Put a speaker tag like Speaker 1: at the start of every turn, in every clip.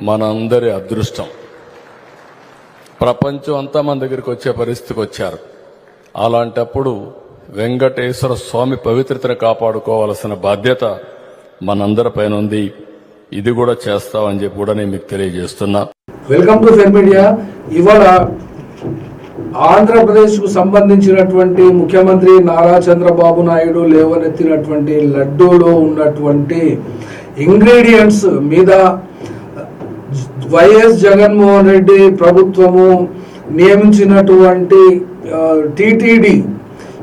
Speaker 1: మనందరి అదృష్టం. ప్రపంచం అంతా మన దగ్గరికి వచ్చే పరిస్థితికి వచ్చారు. అలాంటప్పుడు వెంకటేశ్వర స్వామి పవిత్రతను కాపాడుకోవాల్సిన బాధ్యత మనందరిపైన ఉంది. ఇది కూడా చేస్తామని చెప్పి కూడా నేను మీకు తెలియజేస్తున్నా.
Speaker 2: వెల్కమ్ టు ఫెన్ మీడియా ఇవాళ ఆంధ్రప్రదేశ్కు సంబంధించినటువంటి ముఖ్యమంత్రి నారా చంద్రబాబు నాయుడు లేవనెత్తినటువంటి లడ్డూలో ఉన్నటువంటి ఇంగ్రీడియంట్స్ మీద వైఎస్ జగన్మోహన్ రెడ్డి ప్రభుత్వము నియమించినటువంటి టీటీడీ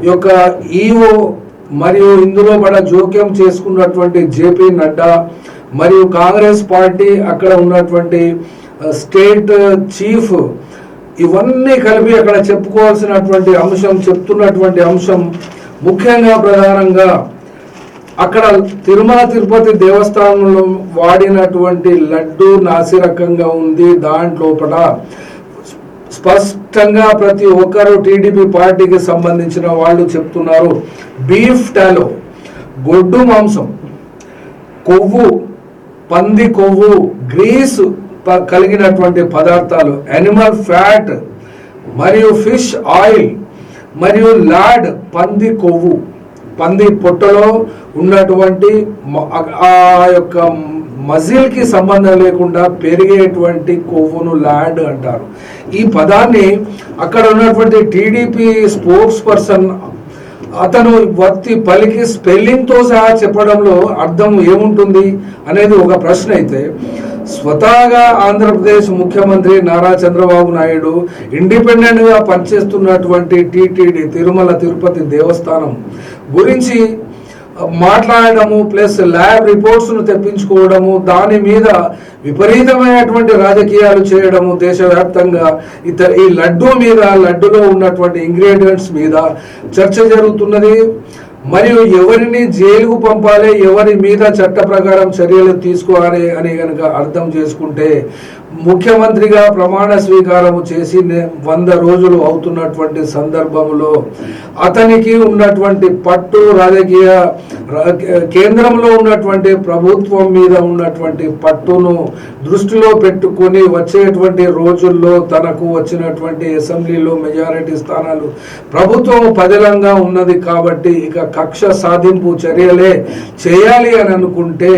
Speaker 2: యొక్క ఈఓ మరియు ఇందులో కూడా జోక్యం చేసుకున్నటువంటి జేపీ నడ్డా మరియు కాంగ్రెస్ పార్టీ అక్కడ ఉన్నటువంటి స్టేట్ చీఫ్ ఇవన్నీ కలిపి అక్కడ చెప్పుకోవాల్సినటువంటి అంశం చెప్తున్నటువంటి అంశం ముఖ్యంగా ప్రధానంగా అక్కడ తిరుమల తిరుపతి దేవస్థానంలో వాడినటువంటి లడ్డు నాసిరకంగా ఉంది దాంట్లోపల. స్పష్టంగా ప్రతి ఒక్కరు టీడీపీ పార్టీకి సంబంధించిన వాళ్ళు చెప్తున్నారు. బీఫ్ టాలో గొడ్డు మాంసం కొవ్వు పంది కొవ్వు గ్రీస్ ప- కలిగినటువంటి పదార్థాలు యానిమల్ ఫ్యాట్ మరియు ఫిష్ ఆయిల్ మరియు లాడ్ పంది కొవ్వు. పంది పొట్టలో ఉన్నటువంటి ఆ యొక్క మజిల్కి సంబంధం లేకుండా పెరిగేటువంటి కొవ్వును ల్యాండ్ అంటారు. ఈ పదాన్ని అక్కడ ఉన్నటువంటి టీడీపీ స్పోర్ట్స్ పర్సన్ అతను వత్తి పలికి స్పెల్లింగ్తో సహా చెప్పడంలో అర్థం ఏముంటుంది అనేది ఒక ప్రశ్న అయితే స్వతహాగా ఆంధ్రప్రదేశ్ ముఖ్యమంత్రి నారా చంద్రబాబు నాయుడు ఇండిపెండెంట్గా పనిచేస్తున్నటువంటి టీటీడీ తిరుమల తిరుపతి దేవస్థానం గురించి మాట్లాడడము ప్లస్ ల్యాబ్ రిపోర్ట్స్ను తెప్పించుకోవడము దాని మీద విపరీతమైనటువంటి రాజకీయాలు చేయడము దేశవ్యాప్తంగా ఇతర ఈ లడ్డు మీద లడ్డులో ఉన్నటువంటి ఇంగ్రీడియంట్స్ మీద చర్చ జరుగుతున్నది. మరియు ఎవరిని జైలుకు పంపాలి ఎవరి మీద చట్ట ప్రకారం చర్యలు తీసుకోవాలి అని కనుక అర్థం చేసుకుంటే ముఖ్యమంత్రిగా ప్రమాణ స్వీకారం చేసి వంద రోజులు అవుతున్నటువంటి సందర్భంలో అతనికి ఉన్నటువంటి పట్టు రాజకీయ రా- కేంద్రంలో ఉన్నటువంటి ప్రభుత్వం మీద ఉన్నటువంటి పట్టును దృష్టిలో పెట్టుకొని వచ్చేటువంటి రోజుల్లో తనకు వచ్చినటువంటి అసెంబ్లీలో మెజారిటీ స్థానాలు ప్రభుత్వం పదిలంగా ఉన్నది కాబట్టి ఇక కక్ష సాధింపు చర్యలే చేయాలి అని అనుకుంటే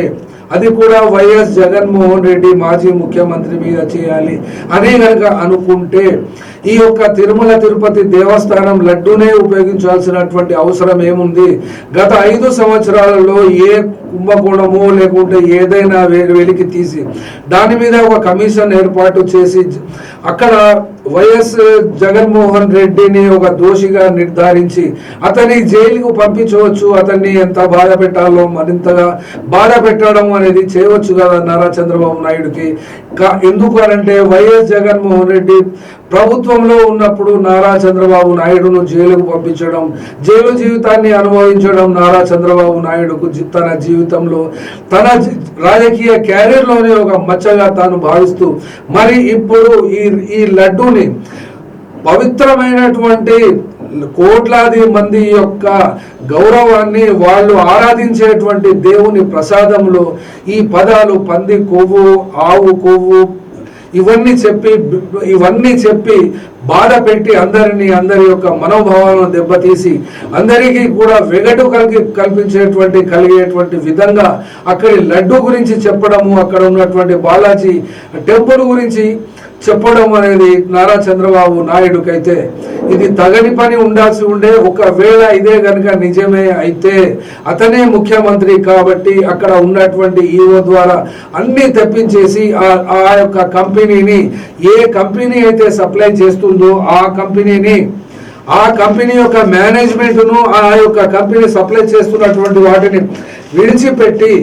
Speaker 2: అది కూడా వైఎస్ జగన్మోహన్ రెడ్డి మాజీ ముఖ్యమంత్రి మీద చేయాలి అని కనుక అనుకుంటే ఈ యొక్క తిరుమల తిరుపతి దేవస్థానం లడ్డూనే ఉపయోగించాల్సినటువంటి అవసరం ఏముంది? గత ఐదు సంవత్సరాలలో ఏ కుంభకోణము లేకుంటే ఏదైనా వెలికి తీసి దాని మీద ఒక కమిషన్ ఏర్పాటు చేసి అక్కడ వైఎస్ జగన్మోహన్ రెడ్డిని ఒక దోషిగా నిర్ధారించి అతని జైలుకు పంపించవచ్చు అతన్ని ఎంత బాధ పెట్టాలో మరింతగా బాధ పెట్టడం అనేది చేయవచ్చు కదా నారా చంద్రబాబు నాయుడుకి. కా- ఎందుకు అనంటే వైఎస్ జగన్మోహన్ రెడ్డి ప్రభుత్వంలో ఉన్నప్పుడు నారా చంద్రబాబు నాయుడును జైలుకు పంపించడం జైలు జీవితాన్ని అనుభవించడం నారా చంద్రబాబు నాయుడుకు తన జీవితంలో తన రాజకీయ క్యారియర్లోనే ఒక మచ్చగా తాను భావిస్తూ మరి ఇప్పుడు ఈ ఈ లడ్డూని పవిత్రమైనటువంటి కోట్లాది మంది యొక్క గౌరవాన్ని వాళ్ళు ఆరాధించేటువంటి దేవుని ప్రసాదంలో ఈ పదాలు పంది కొవ్వు ఆవు కొవ్వు ఇవన్నీ చెప్పి ఇవన్నీ చెప్పి బాధ పెట్టి అందరినీ అందరి యొక్క మనోభావాలను దెబ్బతీసి అందరికీ కూడా వెగటు కలిగి కల్పించేటువంటి కలిగేటువంటి విధంగా అక్కడి లడ్డు గురించి చెప్పడము అక్కడ ఉన్నటువంటి బాలాజీ టెంపుల్ గురించి చెప్పడం అనేది నారా చంద్రబాబు నాయుడుకైతే ఇది తగని పని ఉండాల్సి ఉండే ఒకవేళ ఇదే కనుక నిజమే అయితే అతనే ముఖ్యమంత్రి కాబట్టి అక్కడ ఉన్నటువంటి ఈఓ ద్వారా అన్ని తెప్పించేసి ఆ- ఆ యొక్క కంపెనీని ఏ కంపెనీ అయితే సప్లై చేస్తుందో ఆ కంపెనీని ఆ కంపెనీ యొక్క మేనేజ్మెంట్ను ఆ యొక్క కంపెనీ సప్లై చేస్తున్నటువంటి వాటిని విడిచిపెట్టి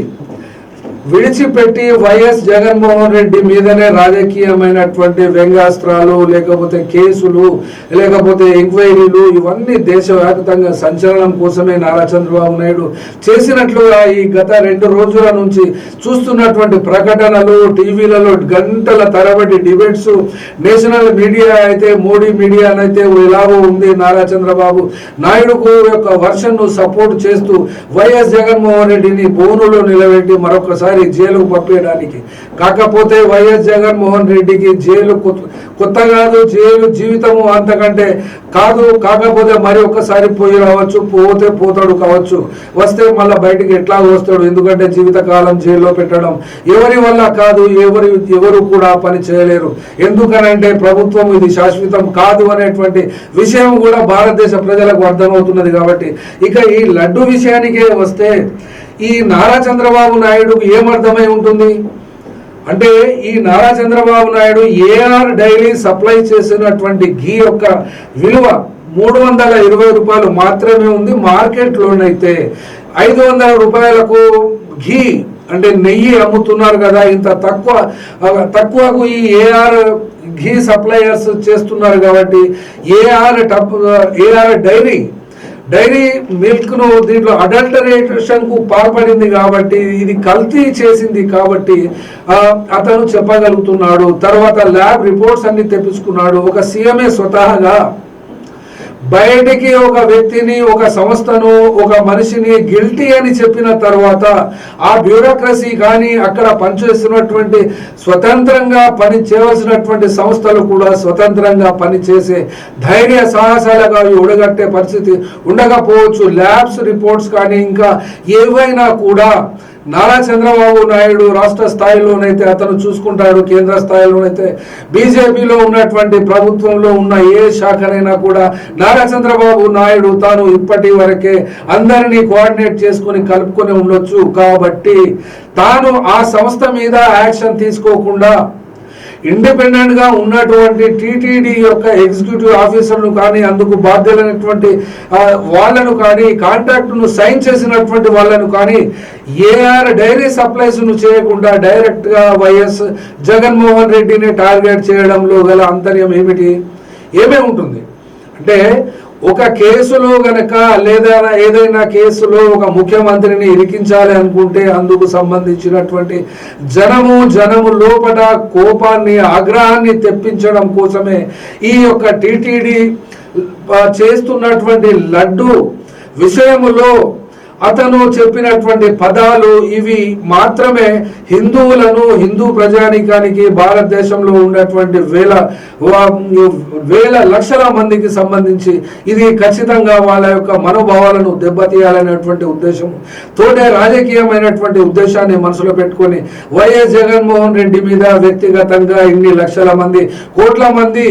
Speaker 2: విడిచిపెట్టి వైఎస్ జగన్మోహన్ రెడ్డి మీదనే రాజకీయమైనటువంటి వ్యంగ్యాస్త్రాలు లేకపోతే కేసులు లేకపోతే ఎంక్వైరీలు ఇవన్నీ దేశవ్యాప్తంగా సంచలనం కోసమే నారా చంద్రబాబు నాయుడు చేసినట్లుగా ఈ గత రెండు రోజుల నుంచి చూస్తున్నటువంటి ప్రకటనలు టీవీలలో గంటల తరబడి డిబేట్స్ నేషనల్ మీడియా అయితే మోడీ మీడియా అయితే ఎలాగో ఉంది నారా చంద్రబాబు నాయుడుకు యొక్క వర్షన్ను సపోర్ట్ చేస్తూ వైఎస్ జగన్మోహన్ రెడ్డిని బోనులో నిలబెట్టి మరొకసారి జైలుకు పంపించడానికి కాకపోతే వైఎస్ జగన్మోహన్ రెడ్డికి జైలు కొత్త- కాదు జైలు జీవితము అంతకంటే కాదు. కాకపోతే మరి ఒక్కసారి పోయి రావచ్చు పోతే పోతాడు కావచ్చు. వస్తే మళ్ళీ బయటికి ఎట్లా వస్తాడు. ఎందుకంటే జీవితకాలం జైల్లో పెట్టడం ఎవరి వల్ల కాదు ఎవరి ఎవరు కూడా పని చేయలేరు. ఎందుకనంటే ప్రభుత్వం ఇది శాశ్వతం కాదు అనేటువంటి విషయం కూడా భారతదేశ ప్రజలకు అర్థమవుతున్నది కాబట్టి. ఇక ఈ లడ్డు విషయానికే వస్తే ఈ నారా చంద్రబాబు నాయుడుకు ఏమర్థమై ఉంటుంది? అంటే ఈ Nara Chandrababu Naidu AR dairy supply చేసినటువంటి ఘీ యొక్క విలువ మూడు వందల ఇరవై రూపాయలు మాత్రమే ఉంది మార్కెట్లోనైతే ఐదు వందల రూపాయలకు ఘీ అంటే నెయ్యి అమ్ముతున్నారు కదా ఇంత తక్కువ తక్కువకు ఈ ఏఆర్ ఘీ సప్లయర్స్ చేస్తున్నారు కాబట్టి ఏఆర్ టప్ ఏఆర్ డైరీ డైరీ మిల్క్ను దీంట్లో అడల్టరేషన్కు పాల్పడింది కాబట్టి ఇది కల్తీ చేసింది కాబట్టి ఆ, అతను చెప్పగలుగుతున్నాడు. తర్వాత ల్యాబ్ రిపోర్ట్స్ అన్ని తెప్పించుకున్నాడు. ఒక సీఎంఏ స్వతహాగా బయటికి ఒక వ్యక్తిని ఒక సంస్థను ఒక మనిషిని గిల్టీ అని చెప్పిన తర్వాత ఆ బ్యూరోక్రసీ కానీ అక్కడ పనిచేస్తున్నటువంటి స్వతంత్రంగా పని చేయవలసినటువంటి సంస్థలు కూడా స్వతంత్రంగా పనిచేసే ధైర్య సాహసాలుగా అవి ఉడగట్టే పరిస్థితి ఉండకపోవచ్చు. ల్యాబ్స్ రిపోర్ట్స్ కానీ ఇంకా ఏవైనా కూడా నారా చంద్రబాబు నాయుడు రాష్ట్ర స్థాయిలోనైతే అతను చూసుకుంటాడు కేంద్ర స్థాయిలోనైతే బీజేపీలో ఉన్నటువంటి ప్రభుత్వంలో ఉన్న ఏ శాఖనైనా కూడా నారా చంద్రబాబు నాయుడు తాను ఇప్పటి వరకే అందరినీ కోఆర్డినేట్ చేసుకొని కలుపుకొని ఉండొచ్చు. కాబట్టి తాను ఆ సంస్థ మీద యాక్షన్ తీసుకోకుండా ఇండిపెండెంట్గా ఉన్నటువంటి టీటీడీ యొక్క ఎగ్జిక్యూటివ్ ఆఫీసర్ను కానీ అందుకు బాధ్యులైనటువంటి వాళ్ళను కానీ కాంట్రాక్ట్ను సైన్ చేసినటువంటి వాళ్ళను కానీ ఏఆర్ డైరీ సప్లైస్ను చేయకుండా డైరెక్ట్గా వైఎస్ జగన్మోహన్ రెడ్డిని టార్గెట్ చేయడంలో గల అంతర్యం ఏమిటి? ఏమే ఉంటుంది అంటే ఒక కేసులో గనక లేదా ఏదైనా కేసులో ఒక ముఖ్యమంత్రిని ఇరికించాలి అనుకుంటే అందుకు సంబంధించినటువంటి జనము జనము లోపల కోపాన్ని ఆగ్రహాన్ని తెప్పించడం కోసమే ఈ యొక్క టీటీడీ చేస్తున్నటువంటి లడ్డు విషయములో అతను చెప్పినటువంటి పదాలు ఇవి మాత్రమే హిందువులను హిందూ ప్రజానికానికి భారతదేశంలో ఉన్నటువంటి వేల వా- వేల లక్షల మందికి సంబంధించి ఇది ఖచ్చితంగా వాళ్ళ యొక్క మనోభావాలను దెబ్బతీయాలనేటువంటి ఉద్దేశం తోటే రాజకీయమైనటువంటి ఉద్దేశాన్ని మనసులో పెట్టుకొని వైఎస్ జగన్మోహన్ రెడ్డి మీద వ్యక్తిగతంగా ఇన్ని లక్షల మంది కోట్ల మంది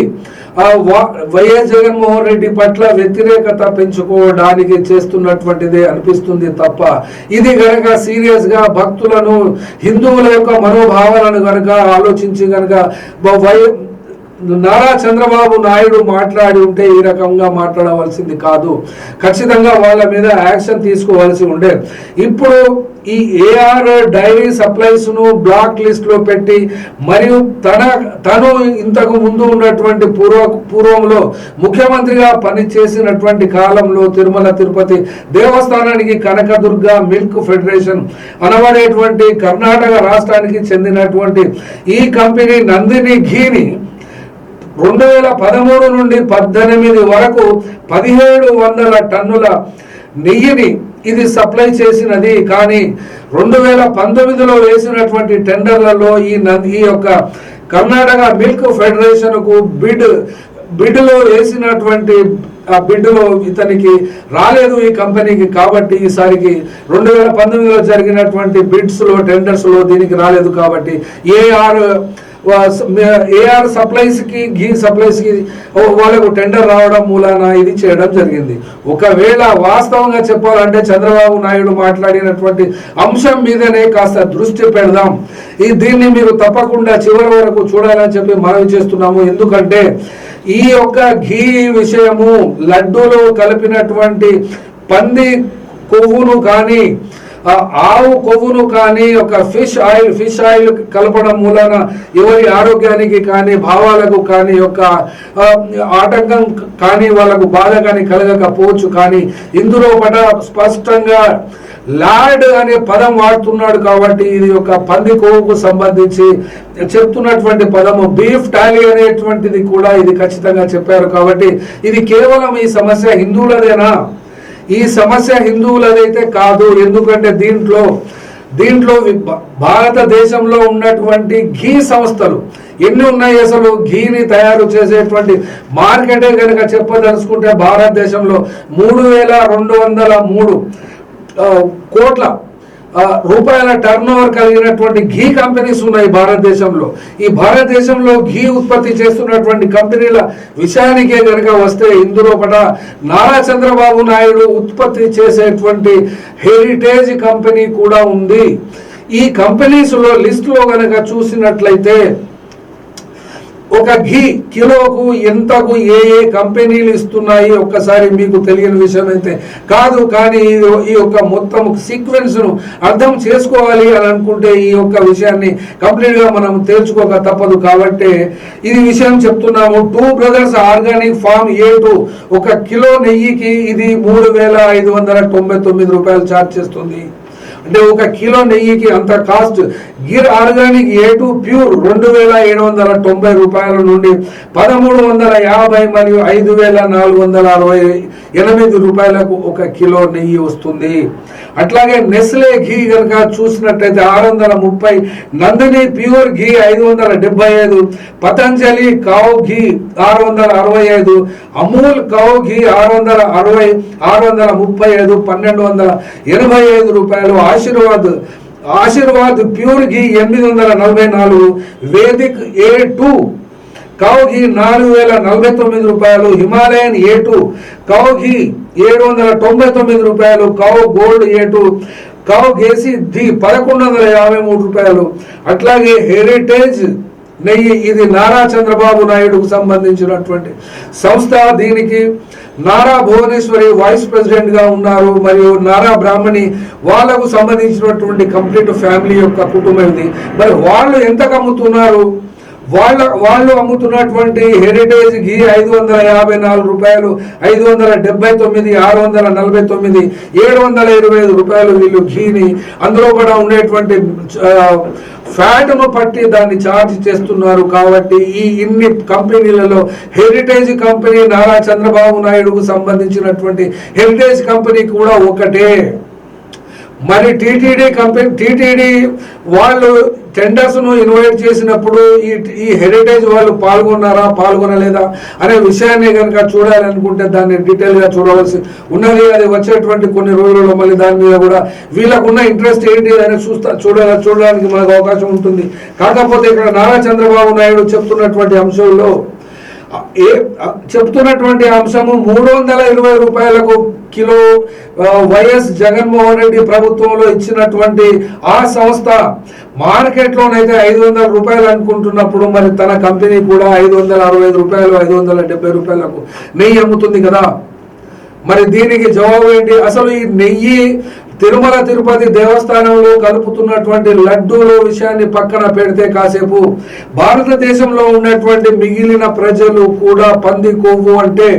Speaker 2: వైఎస్ జగన్మోహన్ రెడ్డి పట్ల వ్యతిరేకత పెంచుకోవడానికి చేస్తున్నటువంటిదే అనిపిస్తుంది తప్ప ఇది గనక సీరియస్గా భక్తులను హిందువుల యొక్క మనోభావాలను గనక ఆలోచించి గనక వై నారా చంద్రబాబు నాయుడు మాట్లాడి ఉంటే ఈ రకంగా మాట్లాడవలసింది కాదు. ఖచ్చితంగా వాళ్ళ మీద యాక్షన్ తీసుకోవాల్సి ఉండే. ఇప్పుడు ఈ ఏఆర్ డైరీ సప్లైస్ను బ్లాక్ లిస్ట్లో పెట్టి మరియు తన తను ఇంతకు ముందు ఉన్నటువంటి పూర్వ పూర్వంలో ముఖ్యమంత్రిగా పనిచేసినటువంటి కాలంలో తిరుమల తిరుపతి దేవస్థానానికి కనకదుర్గ మిల్క్ ఫెడరేషన్ అనబడేటువంటి కర్ణాటక రాష్ట్రానికి చెందినటువంటి ఈ కంపెనీ నందిని ఘీని రెండు వేల పదమూడు నుండి పద్దెనిమిది వరకు పదిహేడు వందల టన్నుల నెయ్యిని ఇది సప్లై చేసినది. కానీ రెండు వేల పంతొమ్మిదిలో వేసినటువంటి టెండర్లలో ఈ నది ఈ యొక్క కర్ణాటక మిల్క్ ఫెడరేషన్కు బిడ్ బిడ్లో వేసినటువంటి ఆ బిడ్లో ఇతనికి రాలేదు ఈ కంపెనీకి కాబట్టి ఈసారికి రెండు వేల పంతొమ్మిదిలో జరిగినటువంటి బిడ్స్లో టెండర్స్లో దీనికి రాలేదు కాబట్టి ఏఆర్ ఏఆర్ సప్లైస్కి ఘీ సప్లైస్కి వాళ్ళకు టెండర్ రావడం మూలాన ఇది చేయడం జరిగింది. ఒకవేళ వాస్తవంగా చెప్పాలంటే చంద్రబాబు నాయుడు మాట్లాడినటువంటి అంశం మీదనే కాస్త దృష్టి పెడదాం. ఈ దీన్ని మీరు తప్పకుండా చివరి వరకు చూడాలని చెప్పి మనవి చేస్తున్నాము. ఎందుకంటే ఈ యొక్క ఘీ విషయము లడ్డూలో కలిపినటువంటి పంది కొవ్వును కానీ ఆవు కొవ్వును కానీ ఒక ఫిష్ ఆయిల్ ఫిష్ ఆయిల్ కలపడం మూలన ఎవరి ఆరోగ్యానికి కానీ భావాలకు కానీ యొక్క ఆటంకం కానీ వాళ్ళకు బాధ కానీ కలగకపోవచ్చు. కానీ ఇందులో పట స్పష్టంగా లార్డ్ అనే పదం వాడుతున్నాడు కాబట్టి ఇది ఒక పంది కొవ్వుకు సంబంధించి చెప్తున్నటువంటి పదము. బీఫ్ టాలీ అనేటువంటిది కూడా ఇది ఖచ్చితంగా చెప్పారు కాబట్టి ఇది కేవలం ఈ సమస్య హిందువులదేనా? ఈ సమస్య హిందువులదైతే కాదు. ఎందుకంటే దీంట్లో దీంట్లో భారతదేశంలో ఉన్నటువంటి ఘీ సంస్థలు ఎన్ని ఉన్నాయి అసలు? ఘీని తయారు చేసేటువంటి మార్కెటే కనుక చెప్పదలుచుకుంటే భారతదేశంలో మూడు వేల రెండు వందల మూడు కోట్ల రూపాయల టర్న్ ఓవర్ కలిగినటువంటి ఘీ కంపెనీస్ ఉన్నాయి భారతదేశంలో. ఈ భారతదేశంలో ఘీ ఉత్పత్తి చేస్తున్నటువంటి కంపెనీల విషయానికే కనుక వస్తే ఇందులో పట నారా చంద్రబాబు నాయుడు ఉత్పత్తి చేసేటువంటి హెరిటేజ్ కంపెనీ కూడా ఉంది. ఈ కంపెనీస్లో లిస్టులో కనుక చూసినట్లయితే ఒక ఘీ కిలోకు ఎంతకు ఏ ఏ కంపెనీలు ఇస్తున్నాయి? ఒక్కసారి మీకు తెలియని విషయం అయితే కాదు కానీ ఇది- ఈ యొక్క మొత్తం సీక్వెన్స్ను అర్థం చేసుకోవాలి అని అనుకుంటే ఈ యొక్క విషయాన్ని కంప్లీట్గా మనం తేల్చుకోక తప్పదు. కాబట్టి ఇది విషయం చెప్తున్నాము. Two brothers organic farm A two ఒక కిలో నెయ్యికి ఇది మూడు వేల ఐదు వందల తొంభై తొమ్మిది రూపాయలు ఛార్జ్ చేస్తుంది. అంటే ఒక కిలో నెయ్యికి అంత cost. Gir organic A two pure రెండు వేల ఏడు వందల తొంభై రూపాయల నుండి పదమూడు వందల యాభై మరియు ఐదు వేల నాలుగు వందల అరవై ఎనిమిది రూపాయలకు ఒక కిలో నెయ్యి వస్తుంది. అట్లాగే నెస్లే ఘీ కనుక చూసినట్టయితే ఆరు వందల ముప్పై నందిని ప్యూర్ ఘీ ఐదు వందల డెబ్బై ఐదు పతంజలి కావు ఘీ ఆరు వందల అరవై ఐదు అమూల్ కావు ఘీ ఆరు వందల అరవై ఆరు వందల ముప్పై ఐదు పన్నెండు వందల ఎనభై ఐదు రూపాయలు ఆశీర్వాద్ ఆశీర్వాద్ ప్యూర్ ఘీ ఎనిమిది వందల నలభై నాలుగు Vedic A two cow ghee నాలుగు వేల నలభై తొమ్మిది రూపాయలు Himalayan A two cow ghee ఏడు వందల తొంభై తొమ్మిది రూపాయలు cow gold A two cow గేసి ది పదకొండు వందల యాభై మూడు రూపాయలు. అట్లాగే హెరిటేజ్ నెయ్యి ఇది నారా చంద్రబాబు నాయుడుకు సంబంధించినటువంటి సంస్థ దీనికి నారా భువనేశ్వరి వైస్ ప్రెసిడెంట్గా ఉన్నారు. మరియు నారా బ్రాహ్మణి వాళ్ళకు సంబంధించినటువంటి కంప్లీట్ ఫ్యామిలీ యొక్క కుటుంబం ఇది. మరి వాళ్ళు ఎంత కమ్ముతున్నారు? వాళ్ళ వాళ్ళు అమ్ముతున్నటువంటి హెరిటేజ్ ఘీ ఐదు వందల యాభై నాలుగు రూపాయలు ఐదు వందల డెబ్బై తొమ్మిది ఆరు వందల నలభై తొమ్మిది ఏడు వందల ఇరవై ఐదు రూపాయలు వీళ్ళు ఘీని. అందులో కూడా ఉండేటువంటి ఫ్యాట్ను పట్టి దాన్ని ఛార్జ్ చేస్తున్నారు కాబట్టి ఈ ఇన్ని కంపెనీలలో హెరిటేజ్ కంపెనీ నారా చంద్రబాబు నాయుడుకు సంబంధించినటువంటి హెరిటేజ్ కంపెనీ కూడా ఒకటే. మరి టీటీడీ కంపెనీ టీటీడీ వాళ్ళు టెండర్స్ను ఇన్వైట్ చేసినప్పుడు ఈ ఈ హెరిటేజ్ వాళ్ళు పాల్గొన్నారా పాల్గొనలేదా అనే విషయాన్ని కనుక చూడాలనుకుంటే దాన్ని డీటెయిల్గా చూడవలసి ఉన్నది. అది వచ్చేటువంటి కొన్ని రోజుల్లో మళ్ళీ దాని మీద కూడా వీళ్ళకున్న ఇంట్రెస్ట్ ఏంటి అని చూస్తా చూడ చూడడానికి మనకు అవకాశం ఉంటుంది. కాకపోతే ఇక్కడ నారా చంద్రబాబు నాయుడు చెప్తున్నటువంటి అంశంలో ఏ చెప్తున్నటువంటి అంశము మూడు వందల ఇరవై రూపాయలకు కిలో వైఎస్ జగన్మోహన్ రెడ్డి ప్రభుత్వంలో ఇచ్చినటువంటి ఆ సంస్థ మార్కెట్లోనైతే ఐదు వందల రూపాయలు అనుకుంటున్నప్పుడు మరి తన కంపెనీ కూడా ఐదు వందల అరవై ఐదు రూపాయలు ఐదు వందల డెబ్బై రూపాయలకు నెయ్యి అమ్ముతుంది కదా. మరి దీనికి జవాబు ఏంటి? అసలు ఈ నెయ్యి తిరుమల తిరుపతి దేవస్థానంలో కలుపుతున్నటువంటి లడ్డూల విషయాన్ని పక్కన పెడితే కాసేపు భారతదేశంలో ఉన్నటువంటి మిగిలిన ప్రజలు కూడా పంది కొవ్వు అంటే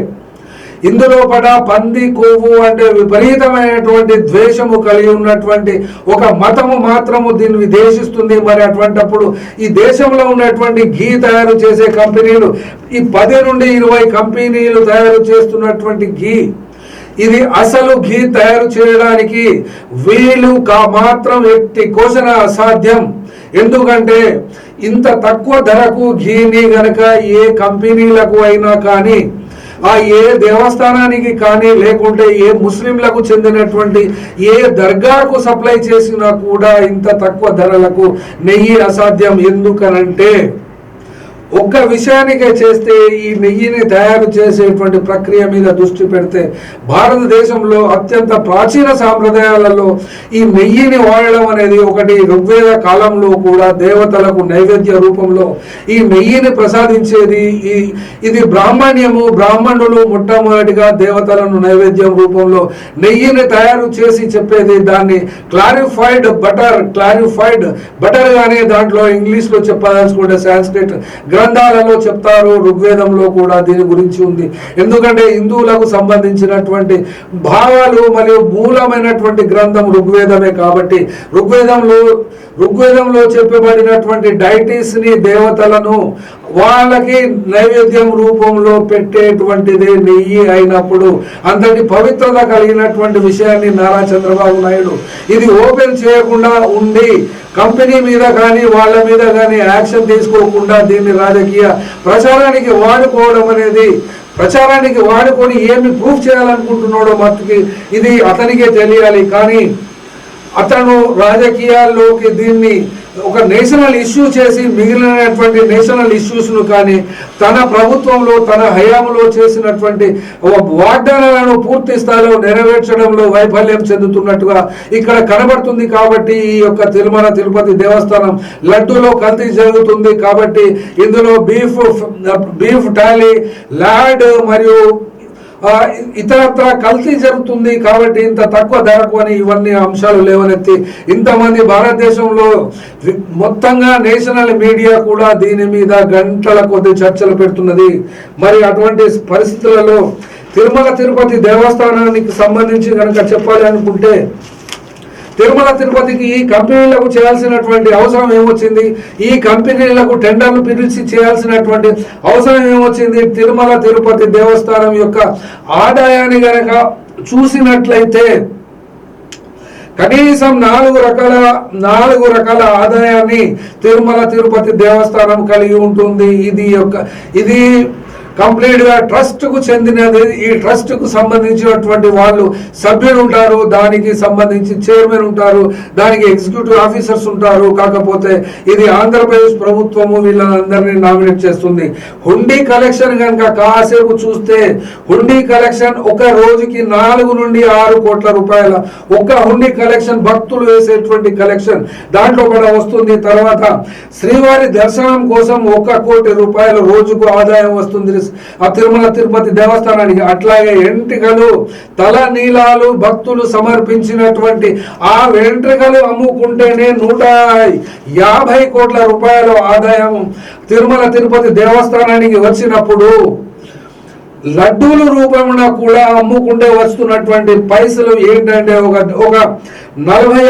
Speaker 2: ఇందులో పడ పంది కొవ్వు అంటే విపరీతమైనటువంటి ద్వేషము కలిగి ఉన్నటువంటి ఒక మతము మాత్రము దీన్ని విదేశిస్తుంది. మరి అటువంటప్పుడు ఈ దేశంలో ఉన్నటువంటి ఘీ తయారు చేసే కంపెనీలు ఈ పది నుండి ఇరవై కంపెనీలు తయారు చేస్తున్నటువంటి ఘీ ఇది అసలు ఘీ తయారు చేయడానికి వీలు కా మాత్రం ఎట్టి కోసన అసాధ్యం. ఎందుకంటే ఇంత తక్కువ ధరకు ఘీని గనక ఏ కంపెనీలకు అయినా కానీ ఆ ఏ దేవస్థానానికి కానీ లేకుంటే ఏ ముస్లింలకు చెందినటువంటి ఏ దర్గాకు సప్లై చేసినా కూడా ఇంత తక్కువ ధరలకు నెయ్యి అసాధ్యం. ఎందుకనంటే ఒక్క విషయానికే చేస్తే ఈ నెయ్యిని తయారు చేసేటువంటి ప్రక్రియ మీద దృష్టి పెడితే భారతదేశంలో అత్యంత ప్రాచీన సాంప్రదాయాలలో ఈ నెయ్యిని వాడడం అనేది ఒకటి ఋగ్వేద కాలంలో కూడా దేవతలకు నైవేద్య రూపంలో ఈ నెయ్యిని ప్రసాదించేది ఈ ఇది బ్రాహ్మణ్యము బ్రాహ్మణులు మొట్టమొదటిగా దేవతలను నైవేద్యం రూపంలో నెయ్యిని తయారు చేసి చెప్పేది దాన్ని క్లారిఫైడ్ బటర్ క్లారిఫైడ్ బటర్ కానీ దాంట్లో ఇంగ్లీష్లో చెప్పదలుచుకుంటే సాంస్క్రిట్ గ్రంథాలలో చెప్తారు ఋగ్వేదంలో కూడా దీని గురించి ఉంది. ఎందుకంటే హిందువులకు సంబంధించినటువంటి భావాలు మరియు మూలమైనటువంటి గ్రంథం ఋగ్వేదమే కాబట్టి ఋగ్వేదంలో ఋగ్వేదంలో చెప్పబడినటువంటి డైటీస్ని దేవతలను వాళ్ళకి నైవేద్యం రూపంలో పెట్టేటువంటిదే నెయ్యి అయినప్పుడు అంతటి పవిత్రత కలిగినటువంటి విషయాన్ని నారా చంద్రబాబు నాయుడు. ఇది ఓపెన్ చేయకుండా ఉండి కంపెనీ మీద కానీ వాళ్ళ మీద కానీ యాక్షన్ తీసుకోకుండా దీన్ని రాజకీయ ప్రచారానికి వాడుకోవడం అనేది ప్రచారానికి వాడుకొని ఏమి ప్రూఫ్ చేయాలనుకుంటున్నాడో మతకి ఇది అతనికే తెలియాలి. కానీ అతను రాజకీయాల్లోకి దీన్ని ఒక నేషనల్ ఇష్యూ చేసి మిగిలినటువంటి నేషనల్ ఇష్యూస్ను కానీ తన ప్రభుత్వంలో తన హయాంలో చేసినటువంటి వాగ్దానాలను పూర్తి స్థాయిలో నెరవేర్చడంలో వైఫల్యం చెందుతున్నట్టుగా ఇక్కడ కనబడుతుంది కాబట్టి ఈ యొక్క తిరుమల తిరుపతి దేవస్థానం లడ్డూలో కల్తీ జరుగుతుంది కాబట్టి ఇందులో బీఫ్ బీఫ్ టాలీ ల్యాడ్ మరియు ఇతరత్ర కల్తీ జరుగుతుంది కాబట్టి ఇంత తక్కువ ధరకు అని ఇవన్నీ అంశాలు లేవనెత్తి ఇంతమంది భారతదేశంలో మొత్తంగా నేషనల్ మీడియా కూడా దీని మీద గంటల కొద్ది చర్చలు పెడుతున్నది. మరి అటువంటి పరిస్థితులలో తిరుమల తిరుపతి దేవస్థానానికి సంబంధించి కనుక చెప్పాలి అనుకుంటే తిరుమల తిరుపతికి ఈ కంపెనీలకు చేయాల్సినటువంటి అవసరం ఏమొచ్చింది? ఈ కంపెనీలకు టెండర్లు పిలిచి చేయాల్సినటువంటి అవసరం ఏమొచ్చింది? తిరుమల తిరుపతి దేవస్థానం యొక్క ఆదాయాన్ని గనక చూసినట్లయితే కనీసం నాలుగు రకాల నాలుగు రకాల ఆదాయాన్ని తిరుమల తిరుపతి దేవస్థానం కలిగి ఉంటుంది. ఇది యొక్క ఇది కంప్లీట్గా ట్రస్ట్కు చెందినది ఈ ట్రస్ట్కు సంబంధించినటువంటి వాళ్ళు సభ్యులు ఉంటారు దానికి సంబంధించి చైర్మన్ ఉంటారు దానికి ఎగ్జిక్యూటివ్ ఆఫీసర్స్ ఉంటారు. కాకపోతే ఇది ఆంధ్రప్రదేశ్ ప్రభుత్వము వీళ్ళందరినీ నామినేట్ చేస్తుంది. హుండీ కలెక్షన్ కనుక కాసేపు చూస్తే హుండీ కలెక్షన్ ఒక రోజుకి నాలుగు నుండి ఆరు కోట్ల రూపాయల ఒక్క హుండీ కలెక్షన్ భక్తులు వేసేటువంటి కలెక్షన్ దాంట్లో కూడా వస్తుంది. తర్వాత శ్రీవారి దర్శనం కోసం ఒక కోటి రూపాయల రోజుకు ఆదాయం వస్తుంది. ఆ తిరుమల తిరుపతి దేవస్థానానికి అట్లాగే ఎంట్రికలు తల నీలాలు భక్తులు సమర్పించినటువంటి ఆ వెంట్రుకలు అమ్ముకుంటేనే నూట యాభై కోట్ల రూపాయల ఆదాయం తిరుమల తిరుపతి దేవస్థానానికి వచ్చినప్పుడు లడ్డూల రూపంలో కూడా అమ్ముకుంటే వస్తున్నటువంటి పైసలు ఏంటంటే ఒక ఒక నలభై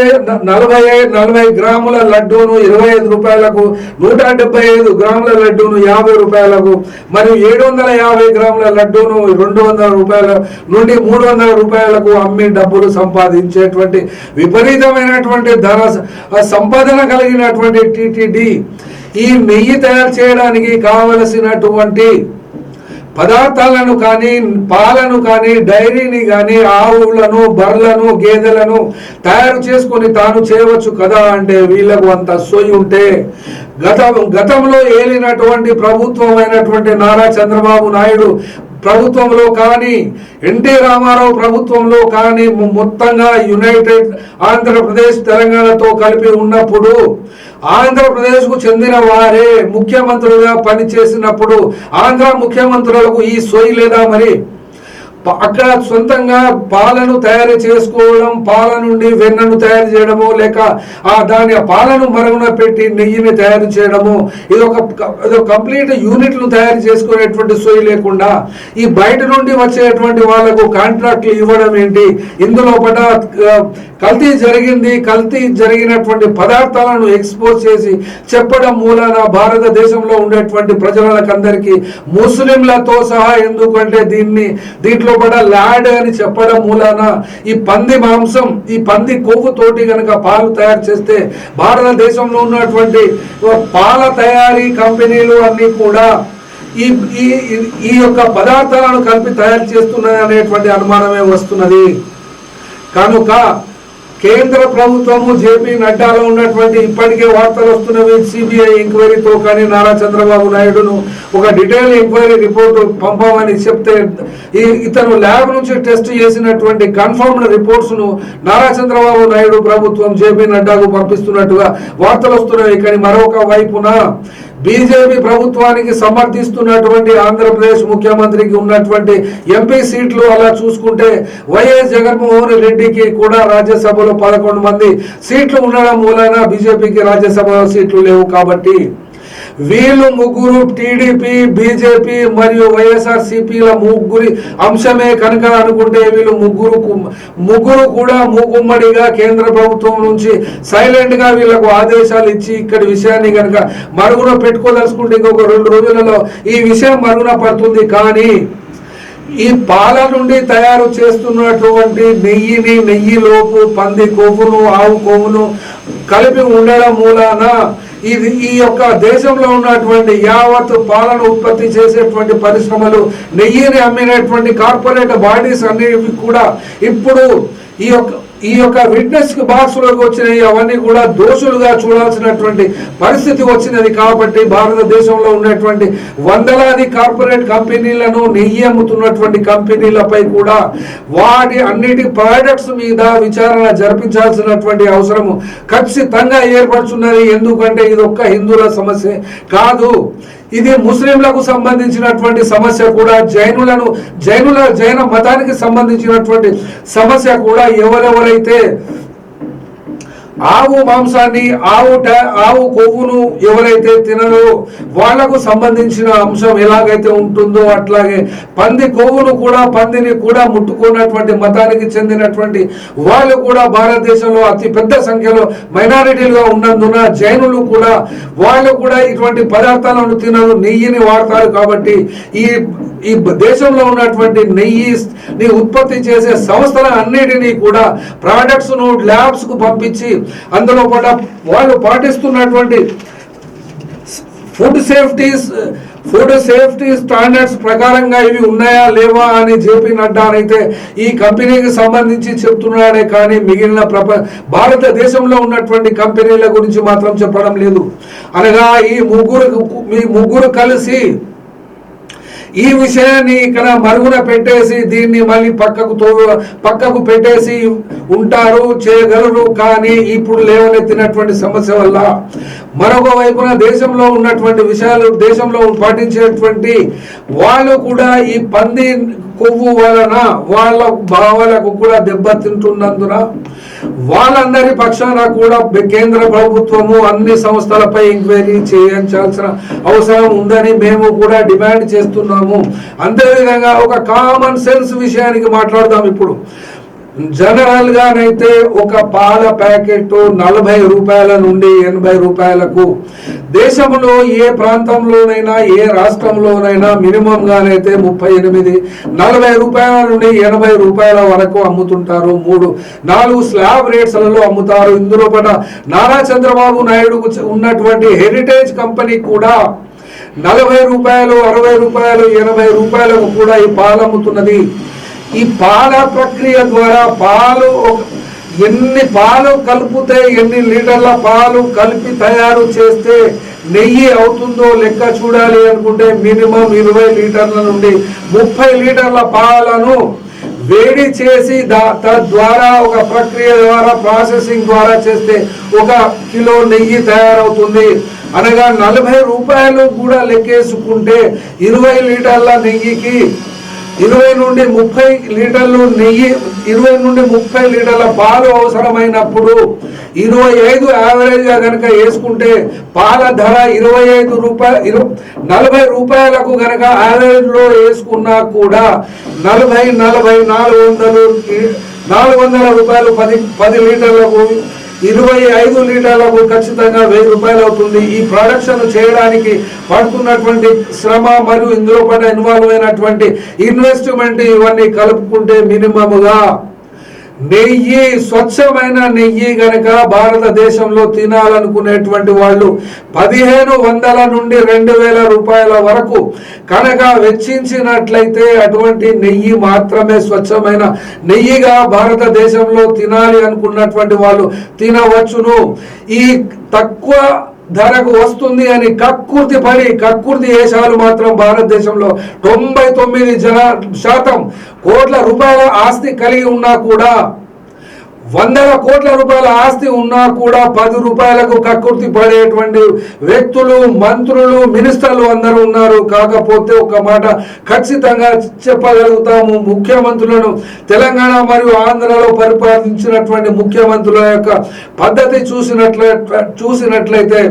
Speaker 2: నలభై నలభై గ్రాముల లడ్డూను ఇరవై ఐదు రూపాయలకు నూట డెబ్బై ఐదు గ్రాముల లడ్డూను యాభై రూపాయలకు మరియు ఏడు వందల యాభై గ్రాముల లడ్డూను రెండు వందల రూపాయల నుండి మూడు వందల రూపాయలకు అమ్మి డబ్బులు సంపాదించేటువంటి విపరీతమైనటువంటి ధన స- సంపాదన కలిగినటువంటి టిటిడి ఈ నెయ్యి తయారు చేయడానికి కావలసినటువంటి పదార్థాలను కానీ పాలను కానీ డైరీని కానీ ఆవులను బర్రెలను గేదెలను తయారు చేసుకొని తాను చేయవచ్చు కదా అంటే వీళ్ళకు అంత సొయ్యి ఉంటే. గత గతంలో ఏలినటువంటి ప్రభుత్వం అయినటువంటి నారా చంద్రబాబు నాయుడు ప్రభుత్వంలో కానీ ఎన్టీ రామారావు ప్రభుత్వంలో కానీ మొత్తంగా యునైటెడ్ ఆంధ్రప్రదేశ్ తెలంగాణతో కలిపి ఉన్నప్పుడు ఆంధ్రప్రదేశ్కు చెందిన వారే ముఖ్యమంత్రులుగా పనిచేసినప్పుడు ఆంధ్ర ముఖ్యమంత్రులకు ఈ సోయి లేదా మరి? అక్కడ సొంతంగా పాలను తయారు చేసుకోవడం పాల నుండి వెన్నను తయారు చేయడము లేక ఆ దాని పాలను మరుగున పెట్టి నెయ్యిని తయారు చేయడము ఇది ఒక కంప్లీట్ యూనిట్లు తయారు చేసుకునేటువంటి సోయి లేకుండా ఈ బయట నుండి వచ్చేటువంటి వాళ్ళకు కాంట్రాక్ట్లు ఇవ్వడం ఏంటి? ఇందులో పట కల్తీ జరిగింది కల్తీ జరిగినటువంటి పదార్థాలను ఎక్స్పోజ్ చేసి చెప్పడం మూలాన భారతదేశంలో ఉండేటువంటి ప్రజలకందరికీ ముస్లింలతో సహా ఎందుకంటే దీన్ని దీంట్లో పడ ల్యాడ్ అని చెప్పడం మూలాన ఈ పంది మాంసం ఈ పంది కొవ్వు తోటి పాలు తయారు చేస్తే భారతదేశంలో ఉన్నటువంటి పాల తయారీ కంపెనీలు అన్నీ కూడా ఈ ఈ ఈ యొక్క పదార్థాలను కలిపి తయారు చేస్తున్నాయి అనేటువంటి అనుమానమే వస్తున్నది. కనుక కేంద్ర ప్రభుత్వము జేపీ నడ్డాలో ఉన్నటువంటి ఇప్పటికే వార్తలు వస్తున్నవి. సిబిఐ ఎంక్వైరీతో కానీ నారా చంద్రబాబు నాయుడును ఒక డీటెయిల్ ఎంక్వైరీ రిపోర్ట్ పంపమని చెప్తే ఈ- ఇతను ల్యాబ్ నుంచి టెస్ట్ చేసినటువంటి కన్ఫర్మ్డ్ రిపోర్ట్స్ను నారా చంద్రబాబు నాయుడు ప్రభుత్వం జేపీ నడ్డాకు పంపిస్తున్నట్టుగా వార్తలు వస్తున్నాయి. కానీ మరొక వైపున బీజేపీ ప్రభుత్వానికి సమర్థిస్తున్నటువంటి ఆంధ్రప్రదేశ్ ముఖ్యమంత్రికి ఉన్నటువంటి ఎంపీ సీట్లు అలా చూసుకుంటే వైఎస్ జగన్మోహన్ రెడ్డికి కూడా రాజ్యసభలో పదకొండు మంది సీట్లు ఉండడం మూలన బీజేపీకి రాజ్యసభ సీట్లు లేవు కాబట్టి వీళ్ళు ముగ్గురు టీడీపీ బీజేపీ మరియు వైఎస్ఆర్ సిపిల ముగ్గురి అంశమే కనుక అనుకుంటే వీళ్ళు ముగ్గురు ముగ్గురు కూడా మూకుమ్మడిగా కేంద్ర ప్రభుత్వం నుంచి సైలెంట్గా వీళ్ళకు ఆదేశాలు ఇచ్చి ఇక్కడి విషయాన్ని కనుక మరుగున పెట్టుకోదలుచుకుంటే ఇంకొక రెండు రోజులలో ఈ విషయం మరుగున పడుతుంది. కానీ ఈ పాల నుండి తయారు చేస్తున్నటువంటి నెయ్యిని నెయ్యి లోపు పంది కొవ్వును ఆవు కొవ్వును కలిపి ఉండడం మూలాన ఇది ఈ యొక్క దేశంలో ఉన్నటువంటి యావత్ పాలను ఉత్పత్తి చేసేటువంటి పరిశ్రమలు నెయ్యిని అమ్మినటువంటి కార్పొరేట్ బాడీస్ అనేవి కూడా ఇప్పుడు ఈ యొక్క ఈ యొక్క విట్నెస్ బాక్స్లోకి అవన్నీ కూడా దోషులుగా చూడాల్సినటువంటి పరిస్థితి వచ్చినది కాబట్టి భారతదేశంలో ఉన్నటువంటి వందలాది కార్పొరేట్ కంపెనీలను నెయ్యి అమ్ముతున్నటువంటి కంపెనీలపై కూడా వాటి అన్నిటి ప్రాడక్ట్స్ మీద విచారణ జరిపించాల్సినటువంటి అవసరము ఖచ్చితంగా ఏర్పడుతున్నది ఎందుకంటే ఇది ఒక్క హిందువుల సమస్య కాదు. ఇది ముస్లింలకు సంబంధించినటువంటి సమస్య కూడా జైనులను జైనుల జైన మతానికి సంబంధించినటువంటి సమస్య కూడా ఎవరెవరైతే ఆవు మాంసాన్ని ఆవు ఆవు కొవ్వును ఎవరైతే తినరో వాళ్ళకు సంబంధించిన అంశం ఎలాగైతే ఉంటుందో అట్లాగే పంది కొవ్వును కూడా పందిని కూడా ముట్టుకున్నటువంటి మతానికి చెందినటువంటి వాళ్ళు కూడా భారతదేశంలో అతి పెద్ద సంఖ్యలో మైనారిటీలుగా ఉన్నందున జైనులు కూడా వాళ్ళు కూడా ఇటువంటి పదార్థాలను తినరు నెయ్యిని వాడతారు కాబట్టి ఈ ఈ దేశంలో ఉన్నటువంటి నెయ్యి ఉత్పత్తి చేసే సంస్థల అన్నిటినీ కూడా ప్రాడక్ట్స్ను ల్యాబ్స్కు పంపించి అందులో కూడా వాళ్ళు పాటిస్తున్నటువంటి food safeties food safety standards ప్రకారంగా ఇవి ఉన్నాయా లేవా అని జేపీ నడ్డా అయితే ఈ కంపెనీకి సంబంధించి చెప్తున్నాడే కానీ మిగిలిన ప్రప భారతదేశంలో ఉన్నటువంటి కంపెనీల గురించి మాత్రం చెప్పడం లేదు. అనగా ఈ ముగ్గురు మీ ముగ్గురు కలిసి ఈ విషయాన్ని ఇక్కడ మరుగున పెట్టేసి దీన్ని మళ్ళీ పక్కకు తో పక్కకు పెట్టేసి ఉంటారు చేయగలరు. కానీ ఇప్పుడు లేవనెత్తినటువంటి సమస్య వల్ల మరొక వైపున దేశంలో ఉన్నటువంటి విషయాలు దేశంలో పాటించేటువంటి వాళ్ళు కూడా ఈ పంది కొవ్వు వలన వాళ్ళ భావాలకు కూడా దెబ్బతింటున్నందున వాళ్ళందరి పక్షాన కూడా కేంద్ర ప్రభుత్వము అన్ని సంస్థలపై ఎంక్వైరీ చేయించాల్సిన అవసరం ఉందని మేము కూడా డిమాండ్ చేస్తున్నాము. అంతేవిధంగా ఒక కామన్ సెన్స్ విషయానికి మాట్లాడదాం ఇప్పుడు. జనరల్ గానైతే ఒక పాల ప్యాకెట్ నలభై రూపాయల నుండి ఎనభై రూపాయలకు. దేశంలో ఏ ప్రాంతంలోనైనా ఏ రాష్ట్రంలోనైనా మినిమం గానైతే ముప్పై ఎనిమిది నలభై రూపాయల నుండి ఎనభై రూపాయల వరకు అమ్ముతుంటారు. మూడు నాలుగు స్లాబ్ రేట్స్లలో అమ్ముతారు. ఇందులో పట నారా చంద్రబాబు నాయుడుకు ఉన్నటువంటి హెరిటేజ్ కంపెనీ కూడా నలభై రూపాయలు అరవై రూపాయలు ఎనభై రూపాయలకు కూడా ఈ పాలు అమ్ముతున్నది ఈ పాల ప్రక్రియ ద్వారా పాలు ఎన్ని పాలు కలిపితే ఎన్ని లీటర్ల పాలు కలిపి తయారు చేస్తే నెయ్యి అవుతుందో లెక్క చూడాలి అనుకుంటే మినిమం ఇరవై లీటర్ల నుండి ముప్పై లీటర్ల పాలను వేడి చేసి దా- తద్వారా ఒక ప్రక్రియ ద్వారా ప్రాసెసింగ్ ద్వారా చేస్తే ఒక కిలో నెయ్యి తయారవుతుంది. అనగా నలభై రూపాయలు కూడా లెక్కేసుకుంటే ఇరవై లీటర్ల నెయ్యికి ఇరవై నుండి ముప్పై లీటర్లు నెయ్యి ఇరవై నుండి ముప్పై లీటర్ల పాలు అవసరమైనప్పుడు ఇరవై ఐదు యావరేజ్గా కనుక వేసుకుంటే పాల ధర ఇరవై ఐదు రూపాయలు నలభై రూపాయలకు కనుక యావరేజ్లో వేసుకున్నా కూడా నలభై నలభై నాలుగు వందలు నాలుగు వందల రూపాయలు పది పది లీటర్లకు ఇరవై ఐదు లీటర్లకు ఖచ్చితంగా వెయ్యి రూపాయలు అవుతుంది. ఈ ప్రొడక్షన్ చేయడానికి పడుతున్నటువంటి శ్రమ మరియు ఇందులో పడిన ఇన్వాల్వ్ అయినటువంటి ఇన్వెస్ట్మెంట్ ఇవన్నీ కలుపుకుంటే మినిమముగా నెయ్యి స్వచ్ఛమైన నెయ్యి గనక భారతదేశంలో తినాలనుకునేటువంటి వాళ్ళు పదిహేను వందల నుండి రెండు వేల రూపాయల వరకు కనుక వెచ్చించినట్లయితే అటువంటి నెయ్యి మాత్రమే స్వచ్ఛమైన నెయ్యిగా భారతదేశంలో తినాలి అనుకున్నటువంటి వాళ్ళు తినవచ్చును. ఈ తక్కువ ధరకు వస్తుంది అని కక్కుర్తి పడి కక్కుర్తి దేశాలు మాత్రం భారతదేశంలో తొంభై తొమ్మిది జన శాతం కోట్ల రూపాయల ఆస్తి కలిగి ఉన్నా కూడా వందల కోట్ల రూపాయల ఆస్తి ఉన్నా కూడా పది రూపాయలకు కక్కుర్తి పడేటువంటి వ్యక్తులు మంత్రులు మినిస్టర్లు అందరూ ఉన్నారు. కాకపోతే ఒక మాట ఖచ్చితంగా చెప్పగలుగుతాము. ముఖ్యమంత్రులను తెలంగాణ మరియు ఆంధ్రలో పరిపాలించినటువంటి ముఖ్యమంత్రుల యొక్క పద్ధతి చూసినట్ల చూసినట్లయితే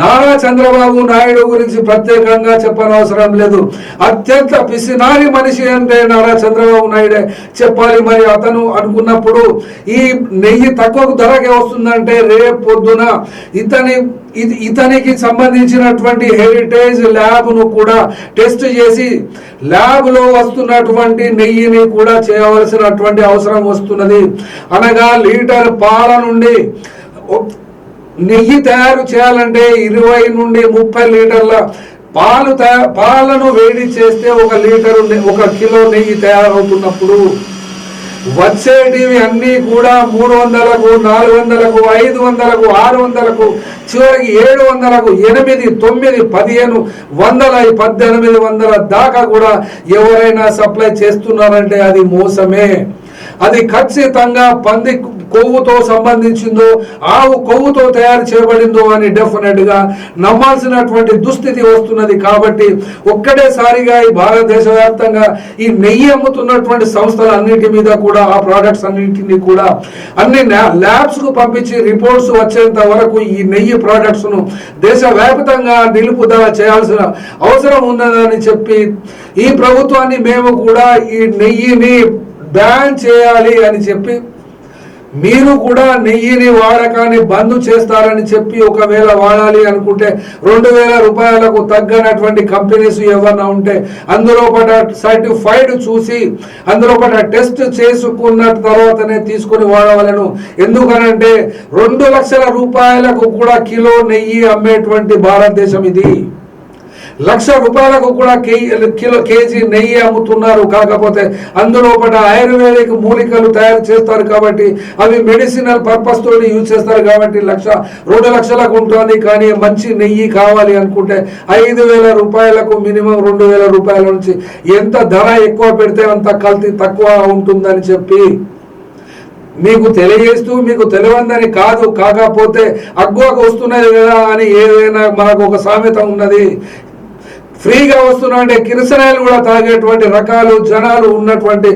Speaker 2: నారా చంద్రబాబు నాయుడు గురించి ప్రత్యేకంగా చెప్పనవసరం లేదు. అత్యంత పిసినారి మనిషి అంటే నారా చంద్రబాబు నాయుడే. చెప్పాలి మరి అతను అనుకున్నప్పుడు ఈ నెయ్యి తక్కువ ధరకే వస్తుందంటే రేపు పొద్దున ఇతని ఇది ఇతనికి సంబంధించినటువంటి హెరిటేజ్ ల్యాబ్ను కూడా టెస్ట్ చేసి ల్యాబ్లో వస్తున్నటువంటి నెయ్యిని కూడా చేయవలసినటువంటి అవసరం వస్తున్నది. అనగా లీటర్ పాల నుండి నెయ్యి తయారు చేయాలంటే ఇరవై నుండి ముప్పై లీటర్ల పాలు తయారు పాలను వేడి చేస్తే ఒక లీటరు ఒక కిలో నెయ్యి తయారవుతున్నప్పుడు వచ్చేటివి అన్నీ కూడా మూడు వందలకు నాలుగు వందలకు ఐదు వందలకు ఆరు వందలకు చివరికి ఏడు వందలకు ఎనిమిది తొమ్మిది పదిహేను వందల పద్దెనిమిది వందల దాకా కూడా ఎవరైనా సప్లై చేస్తున్నారంటే అది మోసమే. అది ఖచ్చితంగా పంది కొవ్వుతో సంబంధించిందో ఆవు కొవ్వుతో తయారు చేయబడిందో అని డెఫినెట్గా నమ్మాల్సినటువంటి దుస్థితి వస్తున్నది కాబట్టి ఒక్కటేసారిగా ఈ భారతదేశ వ్యాప్తంగా ఈ నెయ్యి అమ్ముతున్నటువంటి సంస్థలు అన్నిటి మీద కూడా ఆ ప్రోడక్ట్స్ అన్నింటినీ కూడా అన్ని ల్యాబ్స్కు పంపించి రిపోర్ట్స్ వచ్చేంత వరకు ఈ నెయ్యి ప్రోడక్ట్స్ను దేశవ్యాప్తంగా నిలుపుదల చేయాల్సిన అవసరం ఉన్నదని చెప్పి ఈ ప్రభుత్వాన్ని మేము కూడా ఈ నెయ్యిని బ్యాన్ చేయాలి అని చెప్పి మీరు కూడా నెయ్యిని వాడకాన్ని బంద్ చేస్తారని చెప్పి ఒకవేళ వాడాలి అనుకుంటే రెండు వేల రూపాయలకు తగ్గనటువంటి కంపెనీస్ ఏమన్నా ఉంటే అందులో పట సర్టిఫైడ్ చూసి అందులో పట టెస్ట్ చేసుకున్న తర్వాతనే తీసుకొని వాడవలను. ఎందుకనంటే రెండు లక్షల రూపాయలకు కూడా కిలో నెయ్యి అమ్మేటువంటి భారతదేశం ఇది. లక్ష రూపాయలకు కూడా కే- కిలో కేజీ నెయ్యి అమ్ముతున్నారు. కాకపోతే అందులో పట ఆయుర్వేదిక్ మూలికలు తయారు చేస్తారు కాబట్టి అవి మెడిసినల్ పర్పస్ తోటి యూజ్ చేస్తారు కాబట్టి లక్ష రెండు లక్షలకు ఉంటుంది కానీ మంచి నెయ్యి కావాలి అనుకుంటే ఐదు వేల రూపాయలకు మినిమం రెండు వేల రూపాయల నుంచి ఎంత ధర ఎక్కువ పెడితే అంత కల్తీ తక్కువ ఉంటుందని చెప్పి మీకు తెలియజేస్తూ మీకు తెలియందని కాదు. కాకపోతే అగ్గువకు వస్తున్నది కదా అని ఏదైనా మనకు ఒక సామెత ఉన్నది. ఫ్రీగా వస్తున్నాయంటే కిరసనాయలు కూడా తాగేటువంటి రకాలు జనాలు ఉన్నటువంటి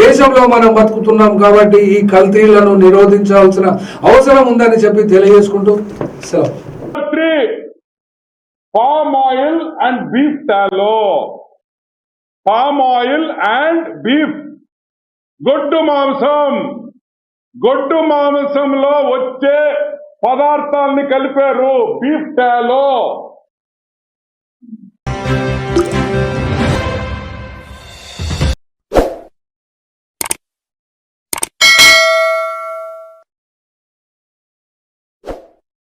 Speaker 2: దేశంలో మనం బతుకుతున్నాం కాబట్టి ఈ కల్తీలను నిరోధించాల్సిన అవసరం ఉందని చెప్పి తెలియజేసుకుంటూ సెలవు.
Speaker 3: three, palm oil and beef tallow. Palm oil and గొడ్డు మాంసం. గొడ్డు మాంసంలో వచ్చే పదార్థాన్ని కలిపారు బీఫ్ టాలో